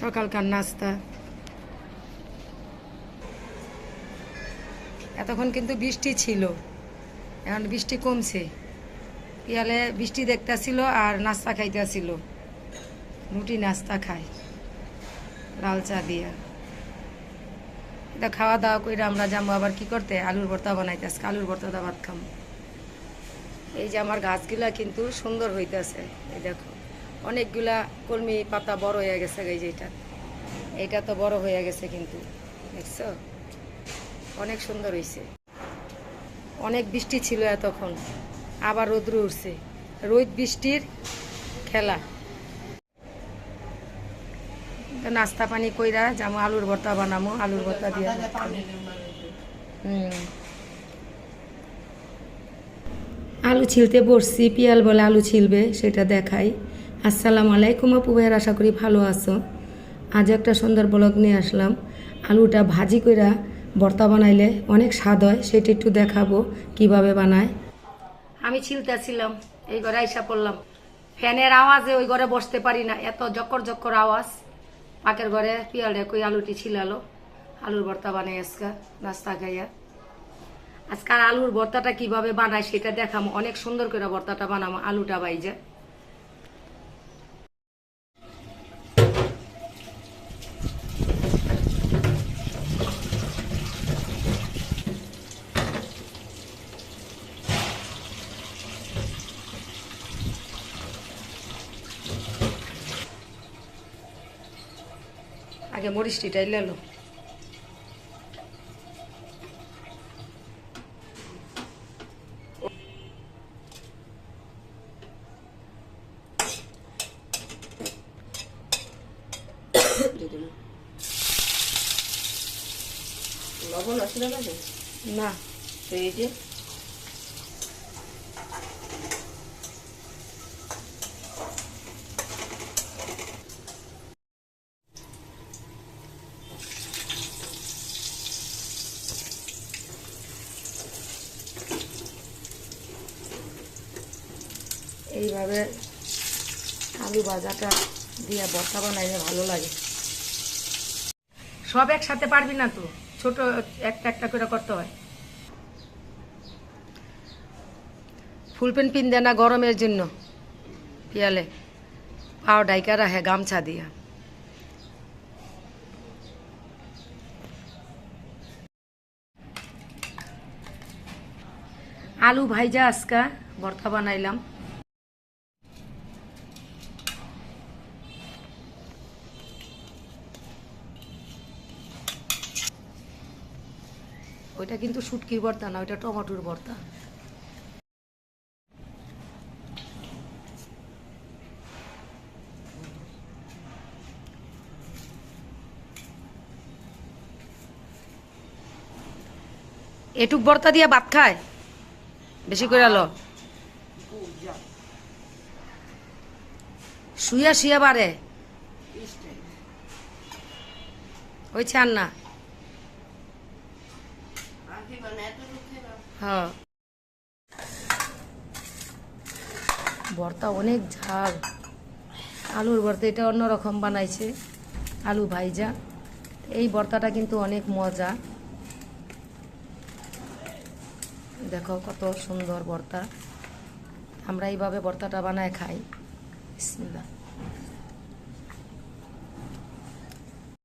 সকালকার নাস্তা। এতক্ষণ কিন্তু বৃষ্টি ছিল। এখন বৃষ্টি কমছে। পিয়ালে বৃষ্টি দেখতেছিল আর নাস্তা খাইতেছিল। রুটি নাস্তা খায় লাল চা দিয়া। এটা খাওয়া দাওয়া করে আমরা যাব আবার কি করতে? আলুর ভর্তা বানাইতে আলুর ভর্তা দা ভাত খাম। এই যে আমার গাছগুলা কিন্তু সুন্দর হইতেছে, এই দেখো। অনেকগুলা কলমি পাতা বড় হয়ে গেছে এই যে এটা। তো বড় হয়ে গেছে কিন্তু, দেখছ? অনেক সুন্দর হয়েছে অনেক বৃষ্টি ছিল এতক্ষণ, আবার রোদ্র উঠছে রোদ বৃষ্টির খেলা। নাস্তা পানি কইরা যাব আলুর ভর্তা বানামো, আলুর ভর্তা দিয়ে। হুম। আলু ছিলতে বসছি পিয়াল বলে আলু ছিলবে, সেটা দেখাই। আসসালামু আলাইকুম আপু ভাইয়ের, আশা করি ভালো আছো। আজ একটা সুন্দর ব্লগ নিয়ে আসলাম। আলুটা ভাজি কইরা ভর্তা বানাইলে অনেক স্বাদ হয়, সেটা একটু দেখাবো কীভাবে বানায়। আমি ছিলতেছিলাম, এই ঘরে আইসা পড়লাম। ফ্যানের আওয়াজে ওই ঘরে বসতে পারি না, এত জকর জক্কর আওয়াজ। পাকের ঘরে পিয়ালে কই আলুটি ছিলালো। আলুর ভর্তা বানাই আজকা, নাস্তা খাইয়া। আজকাল আলুর ভর্তাটা কীভাবে বানায় সেটা দেখামো, অনেক সুন্দর করে ভর্তাটা বানাবো আলুটা বাইজে আগে মরিচটিটাই লেলো লবণ না লাগে না। এই যে এইভাবে আলু ভাজাটা দিয়ে বর্ষা বানাইলে ভালো লাগে। সব একসাথে পারবি না তো? ছোট একটা একটা করে করতে হয়। ফুলপেন পিন দেয় না গরমের জন্য। পিয়ালে পাও ডাইকা রাখে, গামছা দিয়া। আলু ভাইজা আজকা ভর্তা বানাইলাম। ওইটা কিন্তু শুটকির ভর্তা না ওইটা টমেটোর ভর্তা। এটুক ভর্তা দিয়ে ভাত খায়? বেশি করে আলো। শুয়া শুয়া বাড়ে। হয়েছে আর না আগে মানে এত রুখে না হ্যাঁ। ভর্তা অনেক ঝাল। আলুর ভর্তা এটা অন্যরকম বানাইছে, আলু ভাইজা। এই ভর্তাটা কিন্তু অনেক মজা। দেখো কত সুন্দর ভর্তা। আমরা এইভাবে ভর্তাটা বানায় খাই। বিসমিল্লাহ।